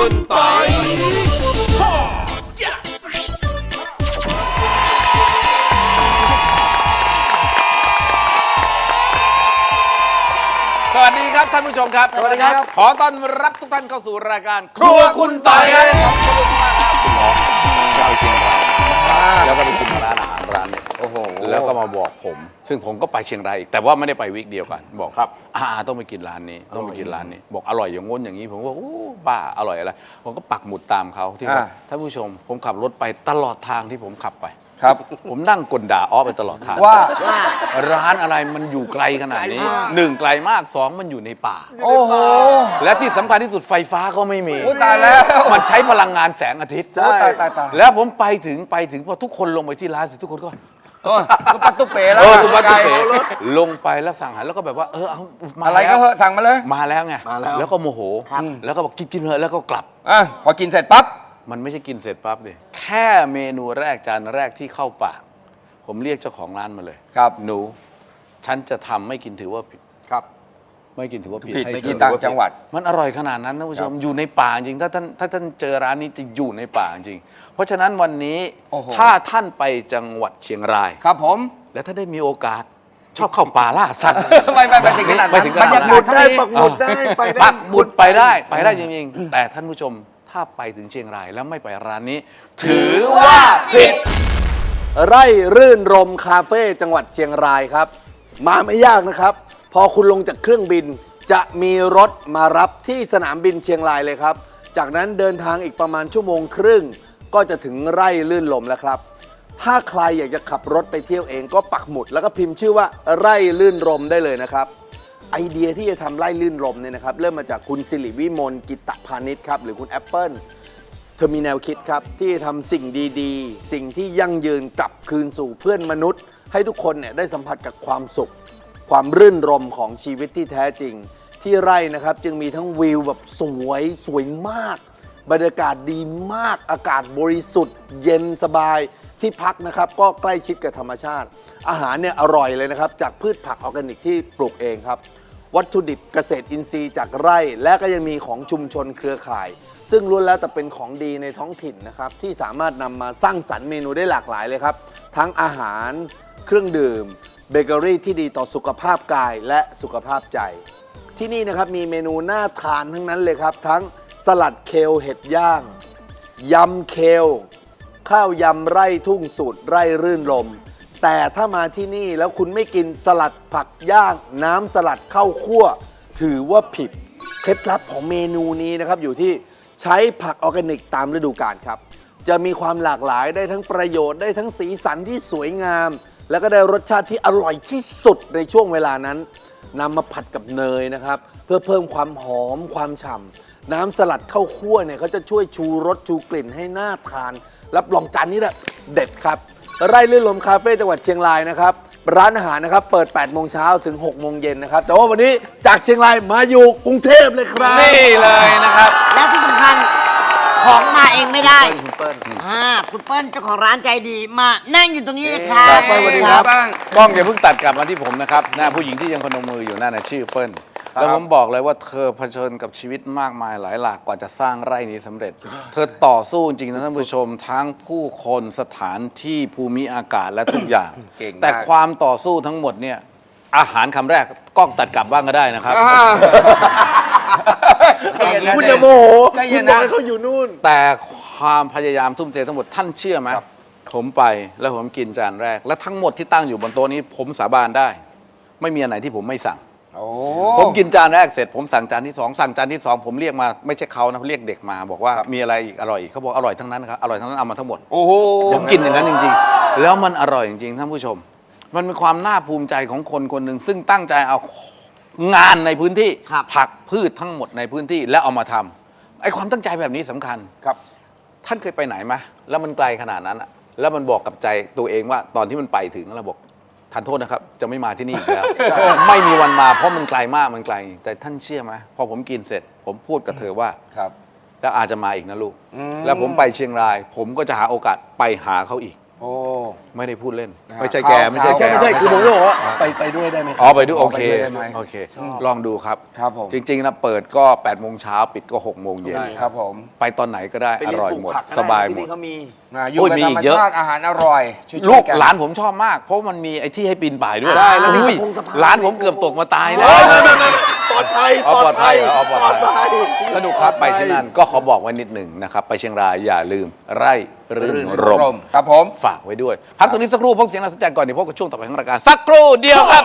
คุณปอยสวัสดีครับท่านผู้ชมครับ สวัสดีครับ ขอต้อนรับทุกท่านเข้าสู่รายการ ครัวคุณต่อย ซึ่งผมก็ไปเชียงรายอีกแต่ว่าไม่ได้ไปวิกเดียวกัน บอกครับอ่าต้องไปกินร้านนี้ต้องไปกินร้านนี้ บอกอร่อยอย่างง้นอย่างนี้ ผมก็โอ้บ้าอร่อยอะไรผมก็ปักหมุดตามเขาที่ว่าอ่า ท่านผู้ชม ผมขับรถไปตลอดทางที่ผมขับไป ครับ ผมนั่งกลด่าอ้อไปตลอดทางว่า ร้านอะไรมันอยู่ไกลขนาดนี้หนึ่งไกลมากสองมันอยู่ในป่า โอ้โห และที่สำคัญที่สุดไฟฟ้าก็ไม่มี โอ้ตายแล้ว มันใช้พลังงานแสงอาทิตย์ โอ้ตายตายตาย แล้วผมไปถึงไปถึงพอทุกคนลงไปที่ร้านเสร็จทุกคนก็ เออก็ปัตตุเป๋แล้วเออตุ๊บตุ๊บไกลเป๋ลงไปแล้วสั่งอาหารแล้วก็แบบว่าเออเอามาอะไรก็แล้วเหอะสั่งมาเลย มาแล้วไงมาแล้วแล้วก็โมโหแล้วก็บอกกินกินเลยแล้วก็กลับอะพอกินเสร็จปั๊บมันไม่ใช่กินเสร็จปั๊บดิแค่เมนูแรกจานแรกที่เข้าปากผมเรียกเจ้าของร้านมาเลยครับหนู ฉันจะทำไม่กินถือว่าผิดครับ ไม่กินถือว่าผิดผิดให้ไปเธอกินต่างจังหวัด มันอร่อยขนาดนั้นท่านผู้ชมครับอยู่ในป่าจริงถ้าท่านถ้าท่านเจอร้านนี้จะอยู่ในป่าจริง เพราะฉะนั้นวันนี้โอ้โห ถ้าท่านไปจังหวัดเชียงราย ครับผม และถ้าได้มีโอกาสชอบเข้าป่าล่าสัตว์ไม่ไม่ไม่ถึงขนาดนั้นไม่ถึงขนาดบรรยานั้นกาศได้ปักหมุดได้ไปได้ ปักหมุดไปได้ไปได้จริงๆ แต่ท่านผู้ชมถ้าไปถึงเชียงรายแล้วไม่ไปร้านนี้ ถือว่าผิด ไร่รื่นรมคาเฟ่จังหวัดเชียงรายครับ มาไม่ยากนะครับ พอคุณลงจากเครื่องบิน จะมีรถมารับที่สนามบินเชียงรายเลยครับ จากนั้นเดินทางอีกประมาณชั่วโมงครึ่ง ก็จะถึงไร่ลื่นลมแล้วครับ ถ้าใครอยากจะขับรถไปเที่ยวเองก็ปักหมุด แล้วก็พิมพ์ชื่อว่าไร่ลื่นรมได้เลยนะครับ ไอเดียที่จะทำไร่ลื่นลมเนี่ยนะครับเริ่มมาจากคุณสิริวิมลกิตตพาณิชย์ครับหรือคุณแอปเปิล เธอมีแนวคิดครับ ที่จะทำสิ่งดีๆ สิ่งที่ยั่งยืนกลับคืนสู่เพื่อนมนุษย์ ให้ทุกคนเนี่ยได้สัมผัสกับความสุข ความรื่นรมของชีวิตที่แท้จริง ที่ไร่นะครับจึงมีทั้งวิวแบบสวยสวยมาก บรรยากาศดีมาก อากาศบริสุทธิ์ เย็นสบายที่พักนะครับก็ใกล้ชิดกับธรรมชาติ อาหารเนี่ยอร่อยเลยนะครับ จากพืชผักออร์แกนิกที่ปลูกเองครับ วัตถุดิบเกษตรอินทรีย์จากไร่ และก็ยังมีของชุมชนเครือข่าย ซึ่งล้วนแล้วแต่เป็นของดีในท้องถิ่นนะครับที่สามารถนำมาสร้างสรรค์เมนูได้หลากหลายเลยครับ ทั้งอาหารเครื่องดื่ม เบเกอรี่ที่ดีต่อสุขภาพกายและสุขภาพใจ ที่นี่นะครับมีเมนูน่าทานทั้งนั้นเลยครับ ทั้งสลัดเคลเห็ดย่าง ยำเคล ข้าวยำไร่ทุ่งสูตรไร่รื่นลม แต่ถ้ามาที่นี่แล้วคุณไม่กินสลัดผักย่าง น้ำสลัดข้าวคั่ว ถือว่าผิด เคล็ดลับของเมนูนี้นะครับอยู่ที่ใช้ผักออร์แกนิกตามฤดูกาลครับ จะมีความหลากหลายได้ทั้งประโยชน์ได้ทั้งสีสันที่สวยงาม แล้วก็ได้รสชาติที่อร่อยที่สุดในช่วงเวลานั้นนำมาผัดกับเนยนะครับ เพื่อเพิ่มความหอมความฉ่ำน้ำสลัดข้าวคั่วเนี่ยเขาจะช่วยชูรสชูกลิ่นให้น่าทาน รับรองจานนี้แหละเด็ดครับ ไร่ลื่นลมคาเฟ่จังหวัดเชียงรายนะครับ ร้านอาหารนะครับ เปิด 8 โมงเช้าถึง 6 โมงเย็นนะครับ แต่ว่าวันนี้จากเชียงรายมาอยู่กรุงเทพเลยครับ นี่เลยนะครับ แล้วที่สำคัญข องมาเองไม่ได้คุณเปิ้ลอ่าคุณเปิ้ลเจ้าของร้านใจดีมานั่งอยู่ตรงนี้เลยครัครับบเปิ้ลสวัสดีครับบ้างกล้องอย่าเพิ่งตัดกลับมาที่ผมนะครับหน้าผู้หญิงที่ยังพนมมืออยู่นั่นนะชื่อเปิ้ลครับแล้วผมบอกเลยว่าเธอเผชิญกับชีวิตมากมายหลายหลากกว่าจะสร้างไร่นี้สำเร็จ เธอต่อสู้จริงนะท่านผู้ชม ทั้งผู้คนสถานที่ภูมิอากาศและทุกอย่างเก่งมากแต่ความต่อสู้ทั้งหมดเนี่ยอาหารคำแรกกล้องตัดกลับบ้างก็ได้นะครับอ่าใจเย็นนะคุณอย่าโมโหใจเย็คุณนบอนะกให้เขาอยู่นู่น แต่ค วามพยายามทุ่มเททั้งหมดท่านเชื่อไหมผมไปแล้วผมกินจานแรก และทั้งหมดที่ตั้งอยู่บนโต๊ะนี้ ผมสาบานได้ ไม่มีอันไหนที่ผมไม่สั่งโอ้ผมกินจานแรกเสร็จผมสั่งจานที่สองสั่งจานที่สองผมเรียกมาไม่ใช่เขานะเรียกเด็กมา บอกว่ามีอะไรอีกอร่อยอีกเขาบอกอร่อยทั้งนั้นครับอร่อยทั้งนั้นเอามาทั้งหมดโอ้โหผมกินอย่างนั้นจริง ๆ แล้วมันอร่อยจริงๆท่านผู้ชม มันเป็นความน่าภูมิใจของคนคนหนึ่งซึ่งตั้งใจเอางานในพื้นที่ครับผักพืชทั้งหมดในพื้นที่แล้วเอามาทำไอ้ความตั้งใจแบบนี้สำคัญครับ ท่านเคยไปไหนไหมแล้วมันไกลขนาดนั้นอะแล้วมันบอกกับใจตัวเองว่าตอนที่มันไปถึงแล้วบอกทานโทษนะครับ จะไม่มาที่นี่อีกแล้ว ไม่มีวันมาเพราะมันไกลมากมันไกล แต่ท่านเชื่อไหมพอผมกินเสร็จ ผมพูดกับเธอว่าครับ แล้วอาจจะมาอีกนะลูกอืมแล้วผมไปเชียงราย ผมก็จะหาโอกาสไปหาเขาอีก โอ้ ไม่ได้พูดเล่นนะฮะไม่ใช่แกเข้าไม่ใช่ไม่แก ใช่ไม่ใช่คือผมจะบอกว่าไปไปด้วยได้ไหมคอ๋รัอบไปดูโอเคไปด้วยได้ไหมโอเคลองดูครับ ครับผม จริง ๆ นะ เปิดก็8ปดโมงเช้าปิดก็6กโมงเย็น ครับผมไปตอนไหนก็ได้ ไปอเรียนร่อยปลูกหมด ผักก็ได้สบายที่หมด นี่เขามี อ่าอยู่โอ้ยกับมีธรอีรมกเยอะ ชาติอาหารอร่อยช่วยๆลูกกันหลานผมชอบมาก เพราะมันมีไอ้ที่ให้ปีนป่ายด้วยใช่แล้วมีอุ้ยสะพงสะพาน หลานผมเกือบตกมาตายนะ เฮ้ยไม่ไม่ไม่ปลอดภัยอ๋อปลอดภัยปอ๋อลปลออดดภัภัยยสนุกครับไปที่นั่นก็ขอบอกไว้นิดหนึ่งนะครับ ไปเชียงรายอย่าลืมไร่รื่นรมครับผม ฝากไว้ด้วยพักตรงนี้สักครู่พบเสียงน่าสนใจก่อนเดี๋ยวพบกับช่วงต่อไปของรายการสักครู่เดียวครับ